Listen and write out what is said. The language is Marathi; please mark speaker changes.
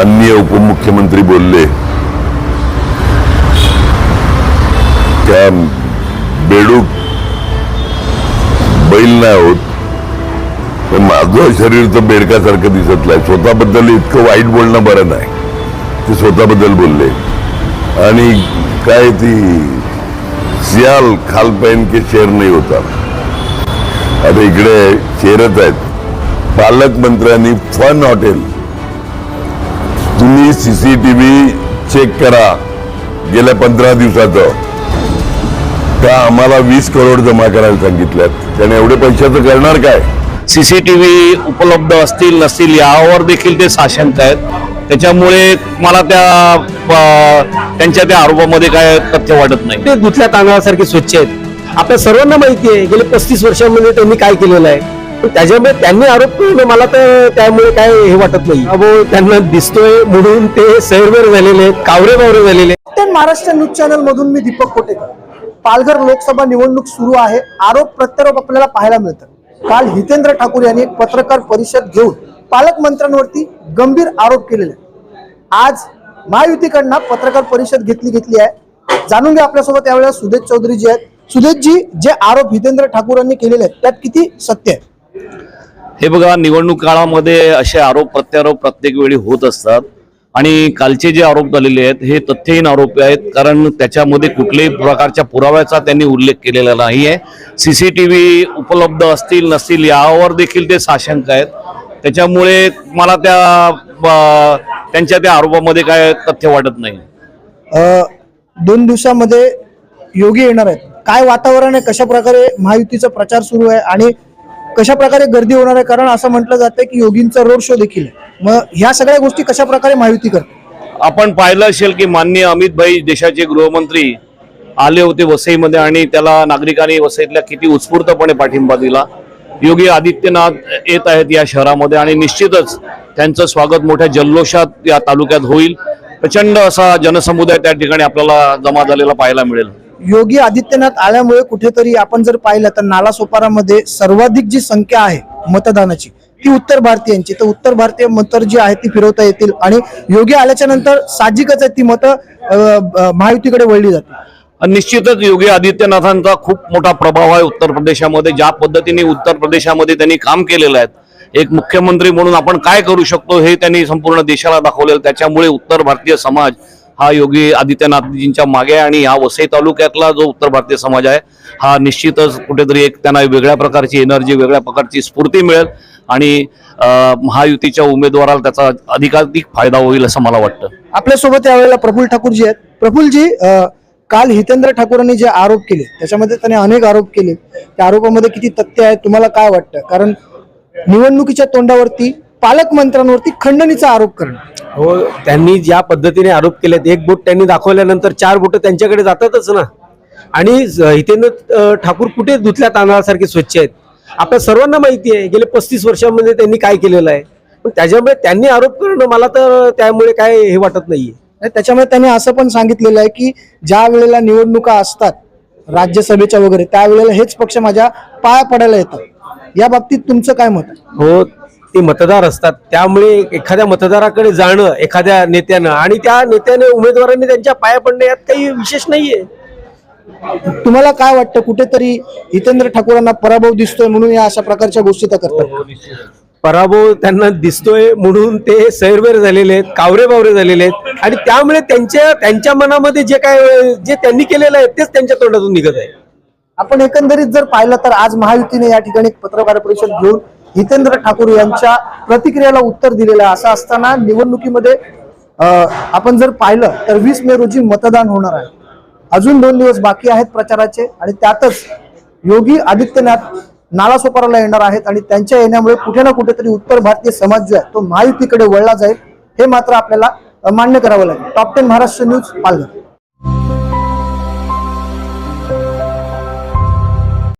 Speaker 1: माननीय उपमुख्यमंत्री बोलले त्या बेडूक बैल नाही होत पण माझं शरीर तर बेडकासारखं दिसत नाही. स्वतःबद्दल इतकं वाईट बोलणं बरं नाही. ते स्वतःबद्दल बोलले. आणि काय ती सियाल खाल पहन के शेर नाही होता. आता इकडे शेरच आहेत. पालकमंत्र्यांनी फन हॉटेल तुम्ही सीसीटीव्ही चेक करा. गेल्या पंधरा दिवसाचं. त्या आम्हाला वीस करोड जमा करायला सांगितल्यात. त्याने एवढे पैशाचं करणार काय?
Speaker 2: सीसीटीव्ही उपलब्ध असतील नसतील यावर देखील ते साशंक आहेत. त्याच्यामुळे मला त्या त्यांच्या त्या आरोपामध्ये काय तथ्य वाटत नाही.
Speaker 3: ते दुधल्या तांदळासारखे स्वच्छ आहेत. आपल्या सर्वांना माहिती आहे गेले पस्तीस वर्षांमध्ये त्यांनी काय केलेलं आहे? त्याच्यामुळे त्यांनी आरोप करणं मला तर त्यामुळे काय हे वाटत नाही. अबो त्यांना दिसतोय म्हणून ते सैरवेर झालेले आहेत कावरे बावरे झालेले आहेत.
Speaker 4: कॅप्टन महाराष्ट्र न्यूज चॅनल मधून मी दीपक कोटेकर. पालघर लोकसभा निवडणूक सुरू आहे. आरोप प्रत्यारोप आपल्याला पाहायला मिळतात. काल हितेंद्र ठाकूर यांनी एक पत्रकार परिषद घेऊन पालकमंत्र्यांवरती गंभीर आरोप केलेले आहेत. आज महायुतीकडनं पत्रकार परिषद घेतली घेतली आहे. जाणून घ्या आपल्यासोबत यावेळेला सुदेश चौधरी जी आहेत. सुदेशजी जे आरोप हितेंद्र ठाकूर यांनी केलेले आहेत त्यात किती सत्य आहे?
Speaker 2: हे बघा निवडणूक काळामध्ये असे आरोप प्रत्यारोप प्रत्येक वेळी होत असतात. आणि कालचे जे आरोप झालेले आहेत हे तथ्यहीन आरोप आहेत कारण त्याच्यामध्ये कुठल्याही प्रकारच्या पुराव्याचा त्यांनी उल्लेख केलेला नाही आहे सीसीटीव्ही उपलब्ध असतील नसतील यावर देखील ते साशंक आहेत. त्याच्यामुळे मला त्या त्यांच्या त्या आरोपामध्ये काय तथ्य वाटत नाही.
Speaker 4: दोन दिवसामध्ये योगी येणार आहेत. काय वातावरण आहे? कशा प्रकारे महायुतीचा प्रचार सुरू आहे? आणि कशा प्रकारे गर्दी होणार आहे? कारण असं म्हटलं जातं की योगींचा रोड शो देखील आहे. मग ह्या सगळ्या गोष्टी कशा प्रकारे माहिती करते
Speaker 2: आपण पाहिलं असेल की माननीय अमित भाई देशाचे गृहमंत्री आले होते वसईमध्ये आणि त्याला नागरिकांनी वसईतल्या किती उत्स्फूर्तपणे पाठिंबा दिला. योगी आदित्यनाथ येत आहेत या शहरामध्ये आणि निश्चितच त्यांचं स्वागत मोठ्या जल्लोषात या तालुक्यात होईल. प्रचंड असा जनसमुदाय त्या ठिकाणी आपल्याला जमा झालेला पाहायला मिळेल.
Speaker 4: योगी आदित्यनाथ आल्यामुळे कुठेतरी आपण जर पाहिलं तर नालासोपारामध्ये सर्वाधिक जी संख्या आहे मतदानाची ती उत्तर भारतीयांची. तर उत्तर भारतीय मतं जी आहेत ती फिरवता येतील आणि योगी आल्याच्यानंतर साहजिकच आहे ती मतं महायुतीकडे वळली जातील.
Speaker 2: निश्चितच योगी आदित्यनाथांचा खूप मोठा प्रभाव आहे उत्तर प्रदेशामध्ये ज्या पद्धतीने उत्तर प्रदेशामध्ये त्यांनी काम केलेलं आहे. एक मुख्यमंत्री म्हणून आपण काय करू शकतो हे त्यांनी संपूर्ण देशाला दाखवलेलं त्याच्यामुळे उत्तर भारतीय समाज हा योगी आदित्यनाथजींच्या मागे आणि हा वसई तालुक्यातला जो उत्तर भारतीय समाज आहे हा निश्चितच कुठेतरी एक त्यांना वेगळ्या प्रकारची एनर्जी वेगळ्या प्रकारची स्फूर्ती मिळेल आणि महायुतीच्या उमेदवाराला त्याचा अधिकाधिक फायदा होईल असं मला वाटतं.
Speaker 4: आपल्यासोबत यावेळेला प्रफुल्ल ठाकूरजी आहेत. प्रफुल्लजी काल हितेंद्र ठाकूरांनी जे आरोप केले त्याच्यामध्ये त्याने अनेक आरोप केले. त्या आरोपामध्ये किती तथ्य आहे तुम्हाला काय वाटतं? कारण निवडणुकीच्या तोंडावरती पालकमंत्र्यांवरती खंडणीचा आरोप करणं.
Speaker 3: हो त्यांनी ज्या पद्धतीने आरोप केलेत एक बोट त्यांनी दाखवल्यानंतर चार बोट त्यांच्याकडे जातातच ना. आणि ज- हितेंद्र अ, ठाकूर कुठे धुतल्या तांदळासारखे स्वच्छ आहेत? आपल्या सर्वांना माहिती आहे गेले पस्तीस वर्षांमध्ये त्यांनी काय केलेलं आहे. पण त्याच्यामुळे त्यांनी आरोप करणं मला तर त्यामुळे काय हे वाटत नाहीये.
Speaker 4: आणि त्याच्यामुळे त्यांनी असं पण सांगितलेलं आहे की ज्या वेळेला निवडणुका असतात राज्यसभेच्या वगैरे त्यावेळेला हेच पक्ष माझ्या पाया पडायला येतात. या बाबतीत तुमचं काय मत आहे?
Speaker 3: हो ते मतदार असतात. त्यामुळे एखाद्या मतदाराकडे जाणं एखाद्या नेत्यानं आणि त्या नेत्याने उमेदवारांनी त्यांच्या पाया पडणं यात काही विशेष नाहीये.
Speaker 4: तुम्हाला काय वाटतं कुठेतरी हितेंद्र ठाकूरांना पराभव दिसतोय म्हणून या अशा प्रकारच्या गोष्टी त्या करतात
Speaker 3: पराभव त्यांना दिसतोय म्हणून ते सैरवेर झालेले आहेत कावरे बावरे झालेले आहेत. आणि त्यामुळे त्यांच्या त्यांच्या मनामध्ये जे काय जे त्यांनी केलेलं आहे तेच त्यांच्या तोंडातून निघत आहे.
Speaker 4: आपण एकंदरीत जर पाहिलं तर आज महायुतीने या ठिकाणी पत्रकार परिषद घेऊन हितेंद्र ठाकूर यांच्या प्रतिक्रियाला उत्तर दिलेलं आहे. असं असताना निवडणुकीमध्ये आपण जर पाहिलं तर वीस मे रोजी मतदान होणार आहे. अजून दोन दिवस बाकी आहेत प्रचाराचे आणि त्यातच योगी आदित्यनाथ नालासोपाराला येणार आहेत आणि त्यांच्या येण्यामुळे कुठे ना कुठेतरी उत्तर भारतीय समाज जो आहे तो महायुतीकडे वळला जाईल हे मात्र आपल्याला मान्य करावं लागेल. Top ten Maharashtra news Palghar.